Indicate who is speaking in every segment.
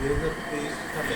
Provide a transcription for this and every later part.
Speaker 1: 巡っていくため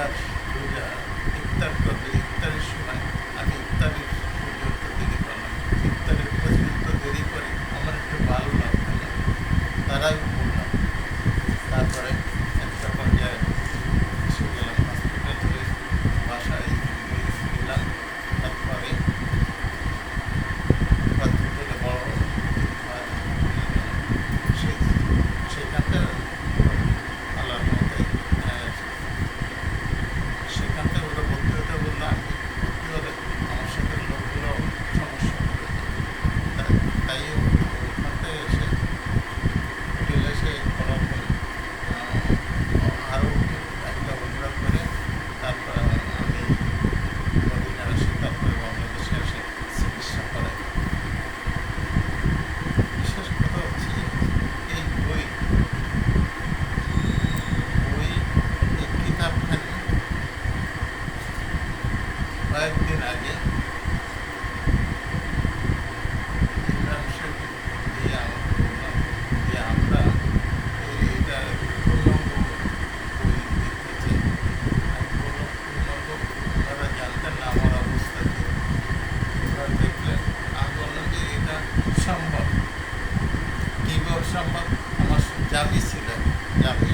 Speaker 1: up. সম্ভব আমার journey ছিল
Speaker 2: যে আমি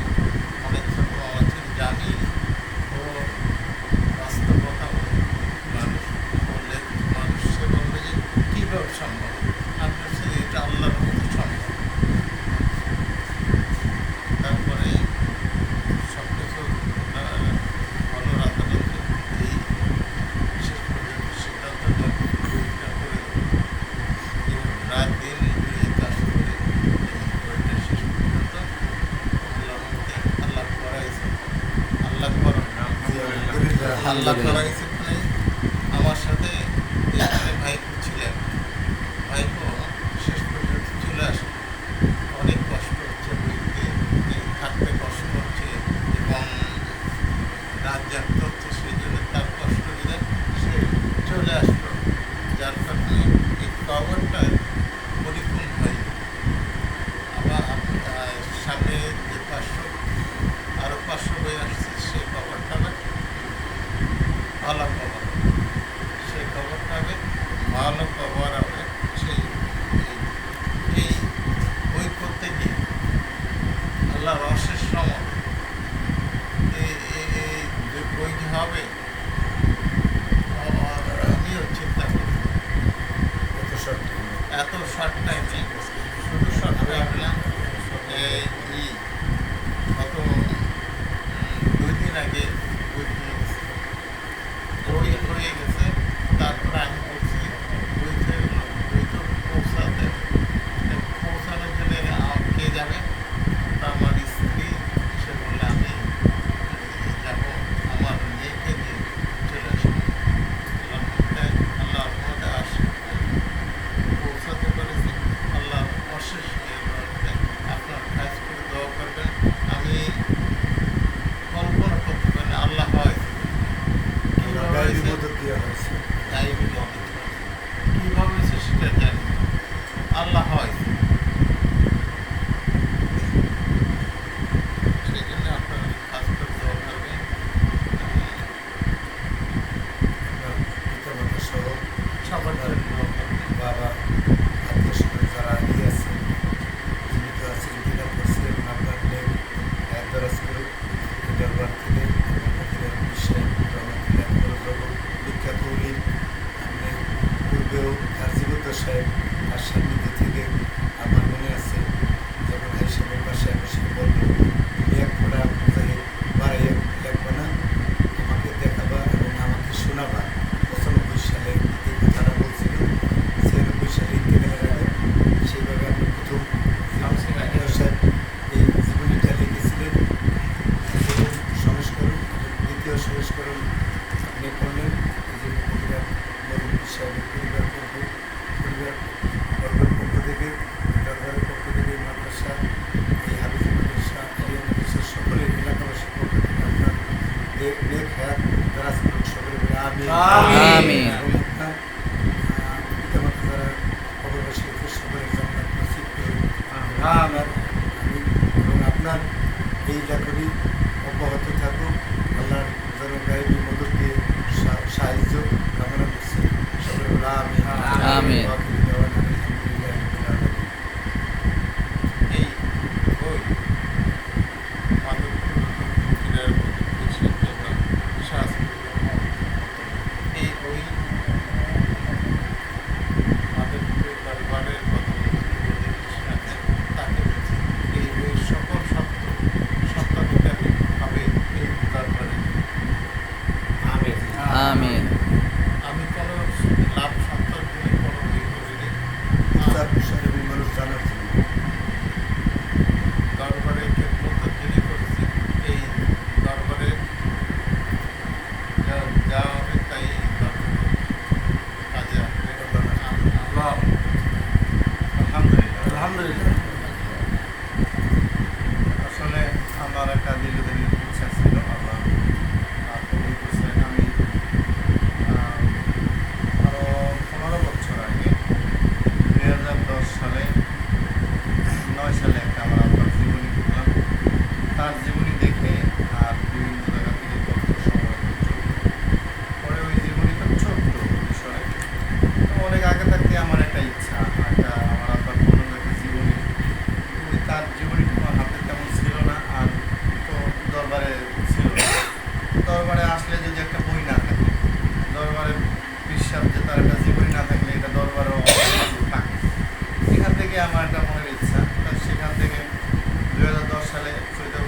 Speaker 1: আলহামদুলিল্লাহ।
Speaker 2: নেক নেক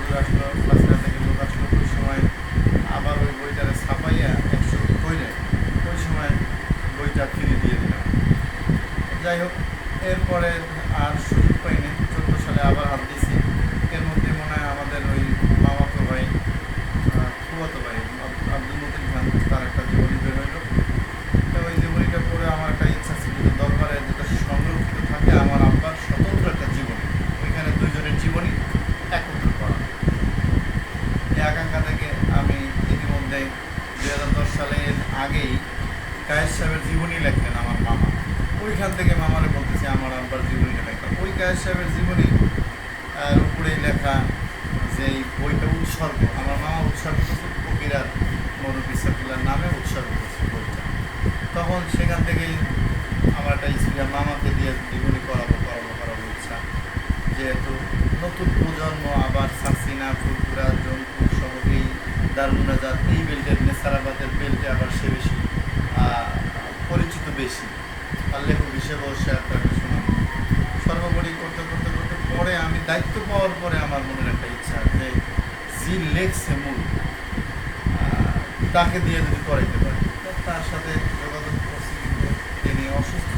Speaker 2: চলে আসলো
Speaker 1: ক্লাসেরা থেকে
Speaker 3: লোক আসলো ওই সময় আবার ওই বইটারে ছাপাইয়া একশো করে ওই সময় বইটা ফিরে দিয়ে দিলাম। যাই হোক, এরপরে মামাকে দিয়ে জীবনী করাবো করাবো করাবো ইচ্ছা যেহেতু নতুন প্রজন্ম, আবার সাসিনা ফুরফুরা জনপুর সহ এই দারুনাজাত এই বেল্টের নেসারাবাদের বেল্টে আবার সে বেশি পরিচিত বেশি আর লেখক হিসেবেও সে একটা শোনাব সর্বোপরি করতে করতে করতে পরে আমি দায়িত্ব পাওয়ার পরে আমার মনের একটা ইচ্ছা যে জি লেখছে মূল তাকে দিয়ে যদি করাইতে পারি তার সাথে যোগাযোগ করছি কিন্তু তিনি অসুস্থ।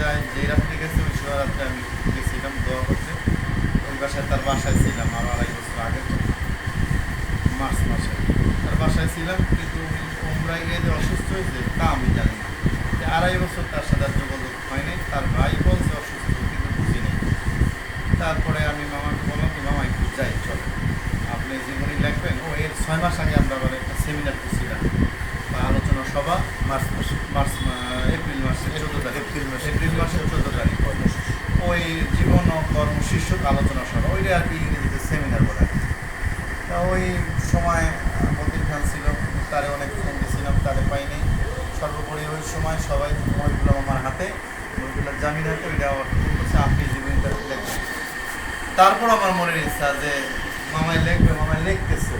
Speaker 3: যায় যেই রাত্রে গেছে, ওই শিবরাত্রে আমি গেছিলাম দোয়া করতে। ওই বাসায় তার বাসায় ছিলাম, আর আড়াই বছর আগে তো, মার্চ মাসে। তার বাসায় ছিলাম, কিন্তু উনি তোমরাই গিয়ে যে অসুস্থ হয়েছে, তা আমি জানি না। যে আড়াই বছর তার সাথে আর যোগাযোগ হয়নি তার ভাই বলছে অসুস্থ, কিন্তু বুঝি নেই। তারপরে আমি মামাকে বললাম যে, মামা, একটু যাই, চলো। আপনি জীবনী লিখবেন, ও এর ছয় মাস আগে আমরা আবার একটা সেমিনার করছিলাম। সভা
Speaker 1: মার্চ মাসে
Speaker 3: মার্চ এপ্রিল মাসে চোদ্দ তারিখ।
Speaker 1: এপ্রিল মাসে।
Speaker 3: এপ্রিল মাসের চোদ্দ তারিখ। ওই জীবন ও কর্ম শীর্ষক আলোচনা সভা ওইটা আর কি ইংরেজিতে সেমিনার বলে তা ওই সময় মতিন খান ছিল তারে অনেক ফোন দিয়েছিলাম তারে পাইনি। সর্বোপরি ওই সময় সবাই মহিবুল্লাহ আমার হাতে মহিবুল্লাহ জামিন হাতে ওইটা বলছে আপনি জীবনটা লিখবেন তারপর আমার মনের ইচ্ছা যে মামাই লিখবে মামাই লিখতেছে।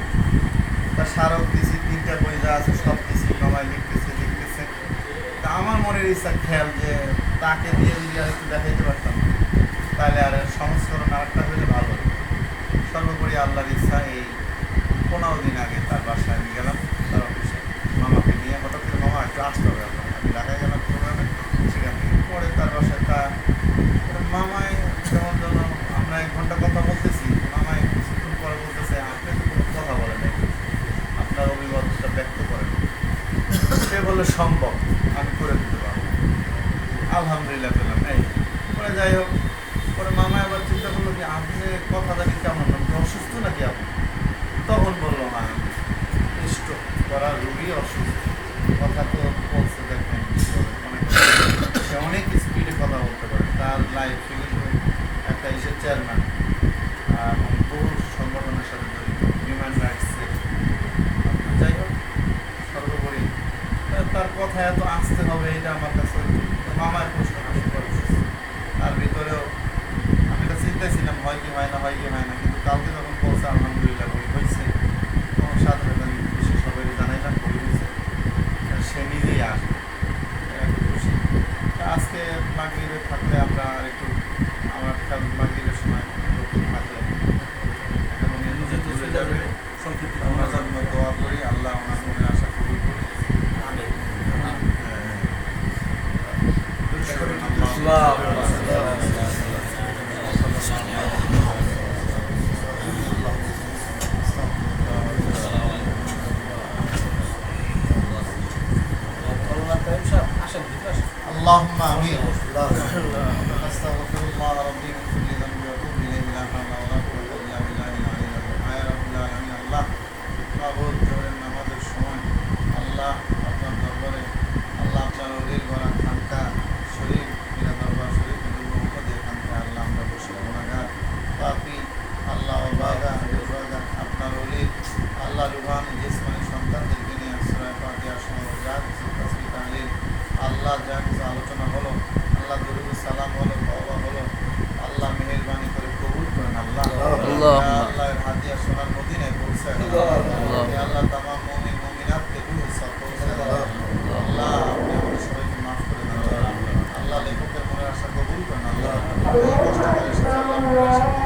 Speaker 3: তার স্মারক দিছি তিনটা বই যা আছে সব দিছি মামাই লিখতেছে লিখতেছে তা আমার মনের ইচ্ছা খেয়াল যে তাকে দিয়ে যদি আর একটু দেখাইতে পারতাম, তাহলে আর সংস্করণ আরেকটা হলে ভালো হতো। সর্বোপরি আল্লাহর ইচ্ছা এই পনেরো দিন আগে তার বাসায় আমি গেলাম, তার অফিসে। মামাকে নিয়ে হঠাৎ করে, মামা, একটু আসতে হবে আমি ঢাকায় গেলাম প্রোগ্রামে, সেখান থেকে পরে তার বাসায় তা পরে মামায় যেমন যেন আমরা এক ঘণ্টা কথা বলতেছি মামায় কিছুক্ষণ পরে বলতেছে, আপনি তো কোনো কথা বলেন নাই। আপনার অভিমতটা ব্যক্ত করেন। সে বলে সম্ভব, আমি করে আলহামদুলিল্লাহ পেলাম। এই, পরে যাই হোক, পরে মামা আবার চিন্তা করল যে আপনি কথা জানি কেমন? অসুস্থ নাকি আপনি? তখন বলল, না স্ট্রোক করা রুগী অসুস্থ। কথা তো বলছে, দেখেন সে অনেক স্পিডে কথা বলতে পারে। তার লাইফ একটা ইসের চেয়ারম্যান বহু সংগঠনের সাথে যাই হোক, সর্বোপরি তার কথা এত আসতে হবে, এটা আমার কাছে মামার প্রশ্ন হাসি করছে তার ভিতরেও আমি এটা চিন্তায় ছিলাম হয় কি হয় না হয় কি হয় না কিন্তু কালকে যখন বলছে আলহামদুলিল্লাহ বই হয়েছে তখন সাথে সাথে আমি খুশি সবাই জানাইলাম বই হয়েছে তা সে নিজেই আসবে এত খুশি তা আজকে মাগরিবে থাকলে আমরা আর একটু আমার কাল মাগরিবের সময় নতুন থাকলে এবং নিজে চলে যাবে।
Speaker 4: সংক্ষিপ্ত
Speaker 3: আমরা জন্য দোয়া করি আল্লাহ আল্লাহ। আল্লাহ হাদিয়া সোনার মদিনায় পৌঁছায়
Speaker 4: আল্লাহ।
Speaker 3: তামাম মুমিন মুমিনাতকে রূহ সব পৌঁছায়। আল্লাহ আপনি আমাদের সবাইকে মাফ করে দেন আল্লাহ। লেখকের মনের আশা কবুল করেন আল্লাহ কষ্ট করে